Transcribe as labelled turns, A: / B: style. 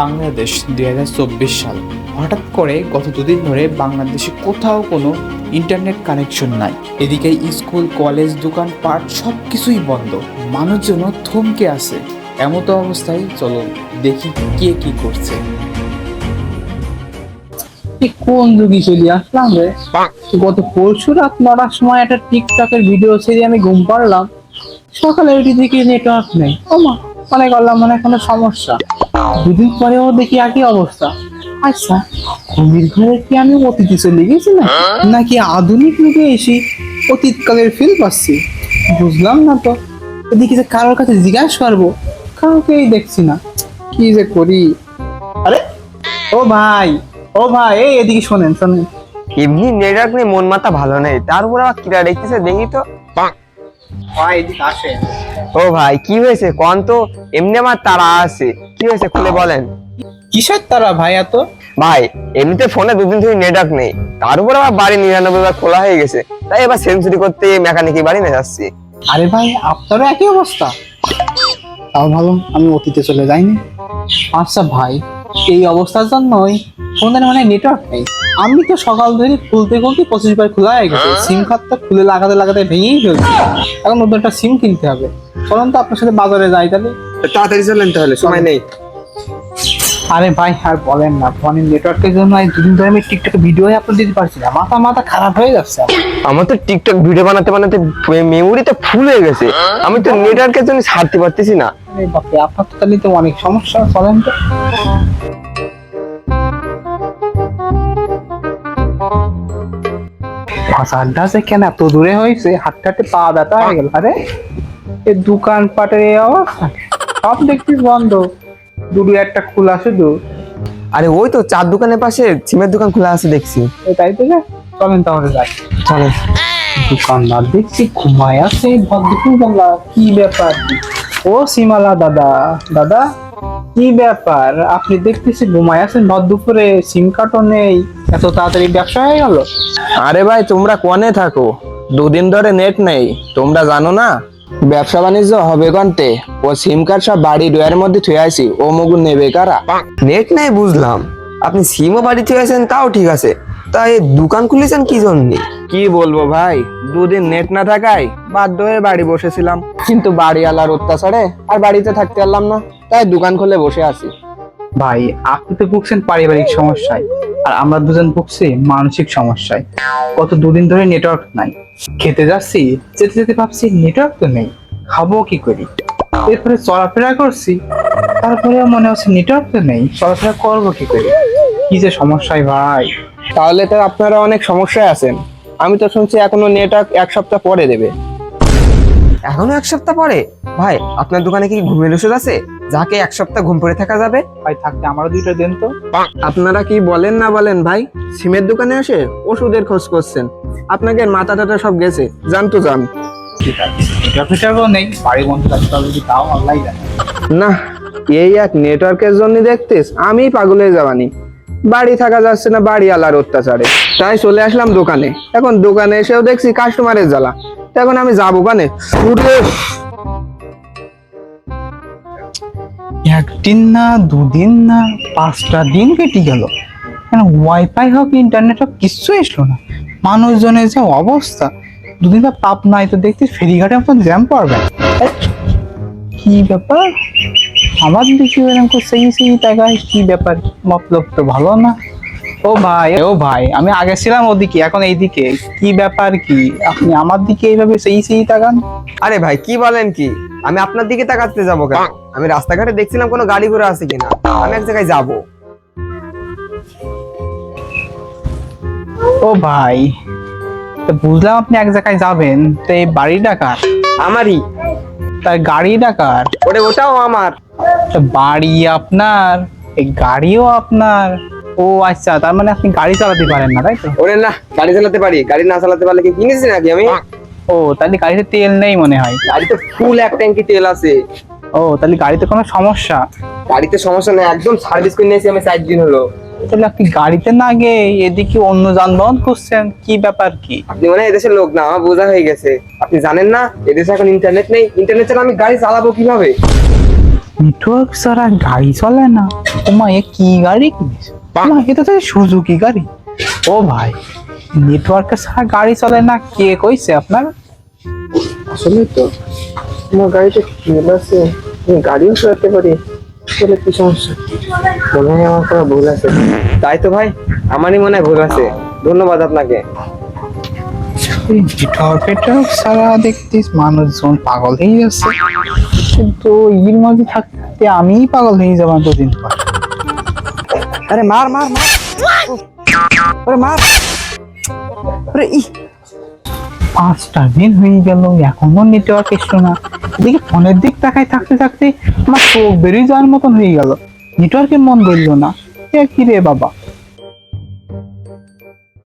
A: বাংলাদেশ দুই হাজার চব্বিশ সাল। হঠাৎ করে গত দুদিন ধরে বাংলাদেশে কোথাও কোনো ইন্টারনেট কানেকশন নাই। এদিকে স্কুল কলেজ দোকান পাট সব কিছুই বন্ধ। মানুষজন থমকে আছে। এমতো অবস্থায় চলো দেখি কে কি করছে।
B: কোন যুগে চলে আসলাম রে? গত পরশু রাত নটার সময় একটা টিকটকের ভিডিও ছেড়ে আমি ঘুম পারলাম সকালে উঠে দেখি নেটওয়ার্ক নেই। ও মা মনে করলাম মনে কোনো সমস্যা। দুদিন পরেও দেখি একই অবস্থা। আচ্ছা ঘুমির ঘরে কি আমি অতীতে চলে গেছি না? নাকি আধুনিক যুগে এসে অতীতকালের ফিল পাচ্ছি? বুঝলাম না তো। এদিকে যে কারোর কাছে জিজ্ঞাসা করব, কাউকেই দেখছি না। কি যে করি? আরে, ও ভাই ও ভাই, এই এদিকে শোনেন শোনেন।
C: এমনি নেটওয়ার্ক নেই মন মাথা ভালো নেই। তার উপর আবার কিরা দেখতেছে, দেখি তো। ও ভাই কি হয়েছে? কোন তো? এমনি আমার তারা আছে। কি হয়েছে? খুলে বলেন।
B: কিসের তারা ভাই এত
C: ভাই এমনিতে ফোনে দুদিন থেকে নেটওয়ার্ক নেই। তার উপর আবার বাড়ি নিরানব্বই বার খোলা হয়ে গেছে। তাই এবার সেঞ্চুরি করতে মেকানিকি বাড়ি নিয়ে যাচ্ছি।
B: আরে ভাই আপনারও একই অবস্থা? তাও ভালো আমি অতীতে চলে যাইনি। আচ্ছা ভাই এই অবস্থার জন্যই ফোনের মানে নেটওয়ার্ক নেই। আমি তো সকাল ধরে খুলতে খুলতে পঁচিশ বার খোলা হয়ে গেছে। সিম কার্ডটা খুলে লাগাতে লাগাতে ভেঙেই ফেলছে। এখন নতুন একটা সিম কিনতে হবে। চলুন তো আপনার সাথে বাজারে যাই তাহলে।
C: তাড়াতাড়ি চলেন তাহলে সময় নেই।
B: আরে ভাই আর বলেন না ফোনের নেটওয়ার্কের জন্য এই দুদিন ধরে আমি টিকটকে ভিডিও আপলোড দিতে পারছি না। মাথা মাথা খারাপ হয়ে যাচ্ছে আমার।
C: তো টিকটক ভিডিও বানাতে বানাতে মেমোরিতে ফুল হয়ে গেছে। আমি তো নেটওয়ার্কের জন্য ছাড়তে পারতেছি না।
B: আরে বাপরে আপনার তো তাহলে তো অনেক সমস্যা বলেন তো। বাজারটা যে কেন? এত দূরে হয়েছে হাঁটতে হাঁটতে পা ব্যথা হয়ে গেল। আরে এ দোকান পাটের এই অবস্থা? সব দেখছি বন্ধ। দুটো একটা খোলা শুধু
C: আরে ওই তো চার দোকানের পাশে সিমের দোকান খোলা আছে দেখছি।
B: তাই তো যে। চলেন তাহলে যাই।
C: চলেন।
B: দোকানদার দেখছি ঘুমায় আছে বাংলা কি ব্যাপার? ও সীমালা দাদা। দাদা কি ব্যাপার? আপনি দেখতেছি ঘুমায় আছেন ভর দুপুরে সিম কার্ডও নেই এত তাড়াতাড়ি ব্যবসা হয়ে গেল?
D: আরে ভাই তোমরা কোনে থাকো? দুদিন ধরে নেট নেই তোমরা জানো না? ব্যবসা বাণিজ্য হবে কন্তে? ও সিম কার্ড সব বাড়ি ডুয়ারের মধ্যে থুয়ে আসি ও মগুন নেবে কারা?
C: নেট নাই বুঝলাম। আপনি সিমও বাড়িতে আছেন তাও ঠিক আছে। তা এই দোকান খুলেছেন কি জন্য?
D: কি বলব ভাই দুদিন নেট না থাকায় বাধ্য হয়ে বাড়ি বসেছিলাম। কিন্তু বাড়িওয়ালার অত্যাচারে আর বাড়িতে থাকতে পারলাম না। তাই দোকান খুলে বসে আছি।
B: ভাই আপনি তো ভুগছেন পারিবারিক সমস্যায় আর আমরা দুজন ভুগছি মানসিক সমস্যায়। গত দুদিন ধরে নেটওয়ার্ক নাই। খেতে যাচ্ছি যেতে যেতে ভাবছি নেটওয়ার্ক তো নেই। খাব কি করি? এরপরে চলাফেরা করছি তারপরে মনে হচ্ছে নেটওয়ার্ক তো নেই। চলাফেরা করব কি করি? কি যে সমস্যায় ভাই।
D: তাহলে তো আপনারা অনেক সমস্যায় আছেন। আমি তো শুনছি এখনও নেটওয়ার্ক এক সপ্তাহ পরে দেবে।
C: এখনও এক সপ্তাহ পরে? ভাই আপনার দোকানে কি ঘুমের ওষুধ আছে? যাকে এক সপ্তাহ ঘুম পড়ে থাকা যাবে
B: ভাই থাকতে আমারও দুইটা দেন তো।
D: আপনারা কি বলেন না বলেন ভাই? সিমের দোকানে এসে ওষুধের খোঁজ করছেন। আপনাকে মাথা টাটা সব গেছে। জান তো জান
B: ঠিক আছে নেটওয়ার্ক ফেটওয়ার্কও নেই বাড়ি বন্ধ থাকতে যদি তাও অনলাইন
D: না এই এক নেটওয়ার্কের জন্য দেখতিস আমি পাগল হয়ে যাবানি। বাড়ি থাকা যাচ্ছে না বাড়ি আলার অত্যাচারে। তাই চলে আসলাম দোকানে। এখন দোকানে এসেও দেখছি কাস্টমারের জ্বালা। তো এখন আমি যাব কানে?
B: একদিন না, দুদিন না, পাঁচটা দিন কেটে গেল। কেন ওয়াইফাই হোক ইন্টারনেট হোক, কিচ্ছু এসলো না। মানুষজনের যে অবস্থা, দুদিন পর পাপ নাই তো দেখতে ফেরিঘাটে মতন জ্যাম পড়বে। কি ব্যাপার? আমার দিকে এরকম করে সেই সেই টাকায় কি ব্যাপার? মতলব তো ভালো না। ও ভাই ও ভাই, আমি আগে ছিলাম ওদিকে, এখন এইদিকে। কি ব্যাপার কি? আপনি আমার দিকে এইভাবে সেই সেই তাকান।
C: আরে ভাই, কি বলেন কি? আমি আপনার দিকে তাকাতে যাব কেন? আমি রাস্তাঘাটে দেখছিলাম কোনো গাড়ি ঘোড়া আছে কিনা। আমি এক জায়গায় যাব।
B: ও ভাই তো বুঝলাম আপনি এক জায়গায় যাবেন তো এই বাড়িটা কার?
C: আমারই।
B: তার গাড়িটা কার?
C: ওরে ওটাও আমার।
B: তো বাড়ি আপনার এই গাড়িও আপনার। ও আচ্ছা তার মানে আপনি গাড়ি চালাতে পারেন না তাই তো?
C: ওরে না গাড়ি চালাতে পারি। গাড়ি না চালাতে পারলে কি কিনেছি নাকি আমি?
B: ও তাহলে গাড়িতে তেল নেই মনে হয়।
C: গাড়িতে ফুল এক ট্যাঙ্কি তেল আছে।
B: ও তাহলে গাড়িতে কোনো সমস্যা?
C: গাড়িতে সমস্যা নেই একদম সার্ভিস করে নিয়েছি আমি চার দিন হলো।
B: তাহলে আপনি গাড়িতে না গিয়ে এদিকে অন্য যানবাহন খুঁজছেন? কি ব্যাপার কি?
C: আপনি মনে এদেশের লোক না আমার বোঝা হয়ে গেছে। আপনি জানেন না এদেশে এখন ইন্টারনেট নেই। ইন্টারনেট ছাড়া আমি গাড়ি চালাবো কীভাবে?
B: নেটওয়ার্ক ছাড়া গাড়ি চলে না। তোমা এ কি গাড়ি? কিনেছো মা এটা তো সুজুকি গাড়ি। ও ভাই নেটওয়ার্ক ছাড়া গাড়ি চলে না কে কইছে আপনার?
D: আসলে তো। আমার গাড়িতে তেল আছে? আমি গাড়িও চালাতে পারি তাহলে কি সমস্যা? মনে হয় আমার কোনো ভুল আছে। তাই তো ভাই আমারই মনে হয় ভুল আছে। ধন্যবাদ আপনাকে।
B: নেটওয়ার্ক ছাড়া দেখতিস মানুষজন পাগল হয়ে যাচ্ছে। কিন্তু এর মাঝে থাকতে আমিই পাগল হয়ে যাব দুদিন পর।
D: আরে মার মার মার। আরে মার। আরে ই
B: পাঁচটা দিন হয়ে গেল, এখনও নেটওয়ার্ক এসছো না। এদিকে ফোনের দিক তাকায় থাকতে থাকতে, আমার চোখ বেরিয়ে যাওয়ার মতন হয়ে গেল। নেটওয়ার্কের মন বলল না। কি রে বাবা?